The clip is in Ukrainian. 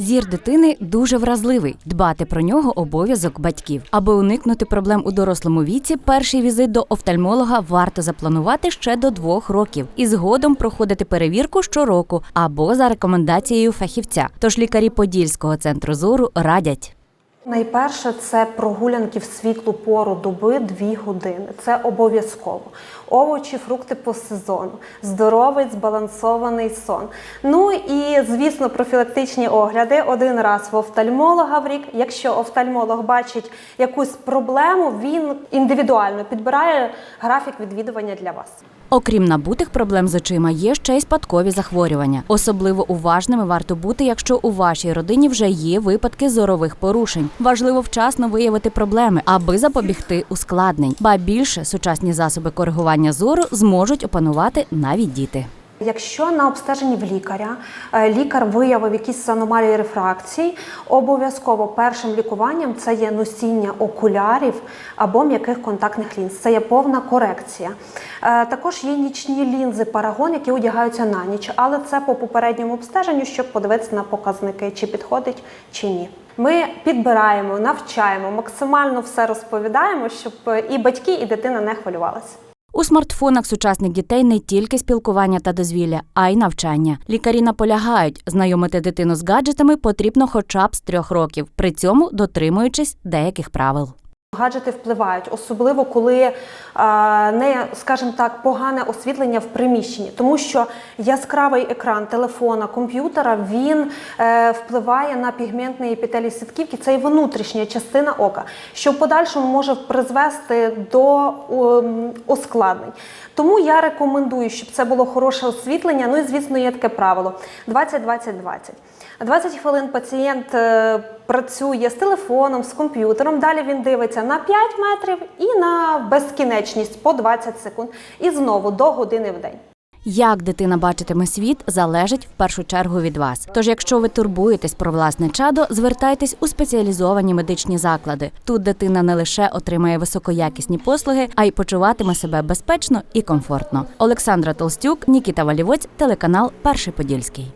Зір дитини дуже вразливий. Дбати про нього обов'язок батьків. Аби уникнути проблем у дорослому віці, перший візит до офтальмолога варто запланувати ще до двох років і згодом проходити перевірку щороку або за рекомендацією фахівця. Тож лікарі Подільського центру зору радять. Найперше це прогулянки в світлу пору доби 2 години. Це обов'язково. Овочі, фрукти по сезону, здоровий збалансований сон. Ну і звісно, профілактичні огляди один раз в офтальмолога в рік. Якщо офтальмолог бачить якусь проблему, він індивідуально підбирає графік відвідування для вас. Окрім набутих проблем з очима, є ще й спадкові захворювання. Особливо уважними варто бути, якщо у вашій родині вже є випадки зорових порушень. Важливо вчасно виявити проблеми, аби запобігти ускладнень. Ба більше сучасні засоби коригування зору зможуть опанувати навіть діти. Якщо на обстеженні в лікаря е, лікар виявив якісь аномалії рефракцій, обов'язково першим лікуванням це є носіння окулярів або м'яких контактних лінз. Це є повна корекція. Е, Також є нічні лінзи парагон, які одягаються на ніч, але це по попередньому обстеженню, щоб подивитися на показники, чи підходить чи ні. Ми підбираємо, навчаємо, максимально все розповідаємо, щоб і батьки, і дитина не хвилювалися. У смартфонах сучасних дітей не тільки спілкування та дозвілля, а й навчання. Лікарі наполягають, знайомити дитину з гаджетами потрібно хоча б з трьох років, при цьому дотримуючись деяких правил. Гаджети впливають, особливо коли е, не, скажімо так, погане освітлення в приміщенні, тому що яскравий екран телефона, комп'ютера він е, впливає на пігментний епітелій сітківки. Це і внутрішня частина ока, що в подальшому може призвести до ускладнень. Тому я рекомендую, щоб це було хороше освітлення. Ну і звісно, є таке правило: 20-20-20. 20 хвилин пацієнт е, працює з телефоном, з комп'ютером. Далі він дивиться на 5 метрів і на безкінечність по 20 секунд. І знову до години в день. Як дитина бачитиме світ, залежить в першу чергу від вас. Тож, якщо ви турбуєтесь про власне чадо, звертайтесь у спеціалізовані медичні заклади. Тут дитина не лише отримає високоякісні послуги, а й почуватиме себе безпечно і комфортно. Олександра Толстюк, Нікіта Валівоць, телеканал Перший Подільський.